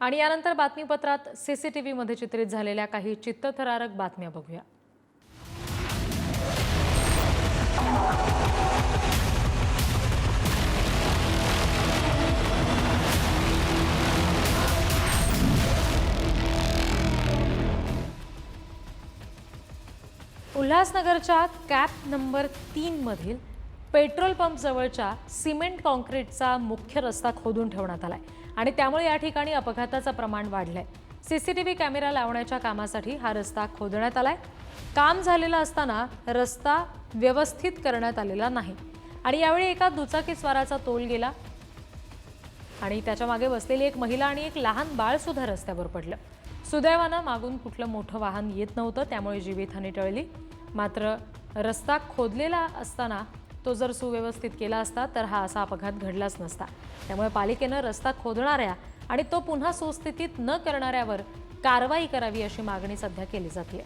आणि यानंतर बातमीपत्रात सीसीटीव्हीमध्ये चित्रित झालेल्या काही चित्तथरारक बातम्या बघूया. उल्हासनगरच्या कॅप नंबर तीनमधील पेट्रोल पंपजवळच्या सिमेंट कॉन्क्रीटचा मुख्य रस्ता खोदून ठेवण्यात आला आहे आणि त्यामुळे या ठिकाणी अपघाताचं प्रमाण वाढलंय. सीसीटीव्ही कॅमेरा लावण्याच्या कामासाठी हा रस्ता खोदण्यात आलाय. काम झालेलं असताना रस्ता व्यवस्थित करण्यात आलेला नाही. आणि यावेळी एका दुचाकीस्वाराचा तोल गेला. आणि त्याच्यामागे बसलेली एक महिला आणि एक लहान बाळ सुद्धा रस्त्यावर पडलं. सुदैवानं मागून कुठलं मोठं वाहन येत नव्हतं त्यामुळे जीवितहानी टळली. मात्र रस्ता खोदलेला असताना तो जर सुव्यवस्थित केला असता तर हा असा अपघात घडलाच नसता. त्यामुळे पालिकेनं रस्ता खोदणाऱ्या आणि तो पुन्हा सुस्थितीत न करणाऱ्यावर कारवाई करावी अशी मागणी सध्या केली जाते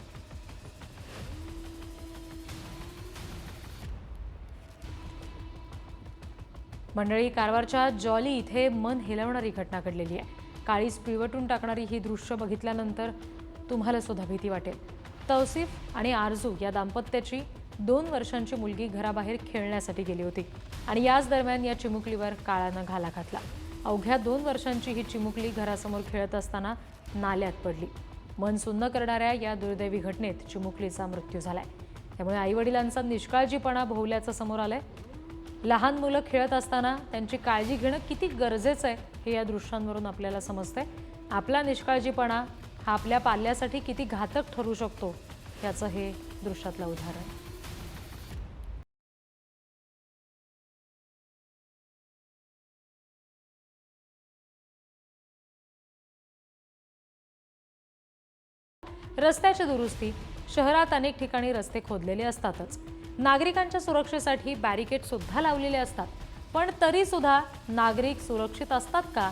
मंडळी कारवारच्या जॉली इथे मन हेलवणारी घटना घडलेली आहे. काळीच पिवटून टाकणारी ही दृश्य बघितल्यानंतर तुम्हाला सुद्धा भीती वाटेल. तौसिफ आणि आरजू या दाम्पत्याची दोन वर्षांची मुलगी घराबाहेर खेळण्यासाठी गेली होती. आणि याच दरम्यान या चिमुकलीवर काळानं घाला घातला. अवघ्या दोन वर्षांची ही चिमुकली घरासमोर खेळत असताना नाल्यात पडली. मन सुन्न करणाऱ्या या दुर्दैवी घटनेत चिमुकलीचा मृत्यू झालाय. त्यामुळे आईवडिलांचा निष्काळजीपणा भोवल्याचं समोर आलंय. लहान मुलं खेळत असताना त्यांची काळजी घेणं किती गरजेचं आहे हे या दृश्यांवरून आपल्याला समजतंय. आपला निष्काळजीपणा हा आपल्या पाल्यासाठी किती घातक ठरू शकतो याचं हे दृश्यातलं उदाहरण. रस्त्याची दुरुस्ती शहरात अनेक ठिकाणी रस्ते खोदलेले असतातच. नागरिकांच्या सुरक्षेसाठी बॅरिकेड सुद्धा लावलेले असतात. पण तरी सुद्धा नागरिक सुरक्षित असतात का?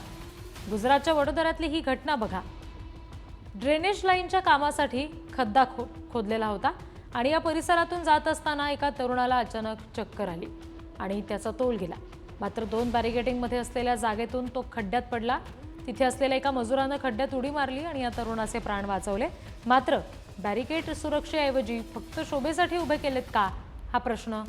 गुजरातच्या वडोदऱ्यातली ही घटना बघा. ड्रेनेज लाईनच्या कामासाठी खड्डा खो खोदलेला होता आणि या परिसरातून जात असताना एका तरुणाला अचानक चक्कर आली आणि त्याचा तोल गेला. मात्र दोन बॅरिगेटिंगमध्ये असलेल्या जागेतून तो खड्ड्यात पडला तिथे असलेल्या एका मजुरानं खड्ड्यात उडी मारली आणि या तरुणाचे प्राण वाचवले. मात्र बॅरिकेड सुरक्षेऐवजी फक्त शोभेसाठी उभे केलेत का? हा प्रश्न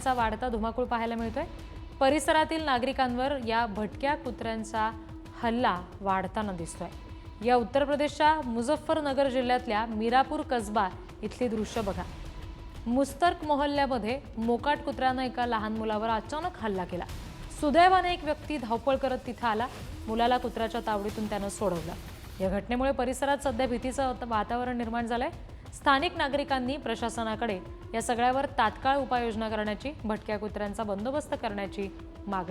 चा वाढता धुमाकूळ पाहायला मिळतोय. परिसरातील नागरिकांवर या भटक्या कुत्र्यांचा हल्ला वाढताना दिसतोय. या उत्तर प्रदेशच्या मुझफ्फरनगर जिल्ह्यातल्या मीरापूर कसबा इथली दृश्य बघा. मुस्तर्क मोहल्ल्यामध्ये मोकाट कुत्र्यानं एका लहान मुलावर अचानक हल्ला केला. सुदैवाने एक व्यक्ती धावपळ करत तिथं आला. मुलाला कुत्र्याच्या तावडीतून त्यानं सोडवलं. या घटनेमुळे परिसरात सध्या भीतीचं वातावरण निर्माण झालंय. स्थानिक नागरिकांनी प्रशासनाकडे या सगळ्यावर तात्काळ उपाययोजना करण्याची भटक्या कुत्र्यांचा बंदोबस्त करण्याची मागणी.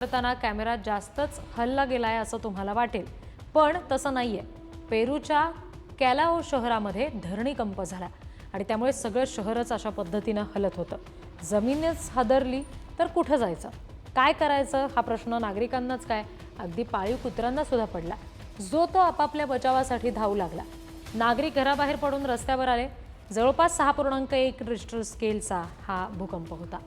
करताना कॅमेरा जास्तच हल्ला गेलाय असं तुम्हाला वाटेल. पण तसं नाहीये. पेरूच्या कॅलाओ शहरामध्ये धरणी कंप झाला आणि त्यामुळे सगळं शहरच अशा पद्धतीनं हलत होतं. जमीनच हादरली तर कुठं जायचं? काय करायचं? हा प्रश्न नागरिकांनाच काय? अगदी पाळीव कुत्र्यांना सुद्धा पडला. जो तो आपापल्या बचावासाठी धावू लागला. नागरिक घराबाहेर पडून रस्त्यावर आले. जवळपास सहा पूर्णांक एक रिस्टर स्केलचा हा भूकंप होता.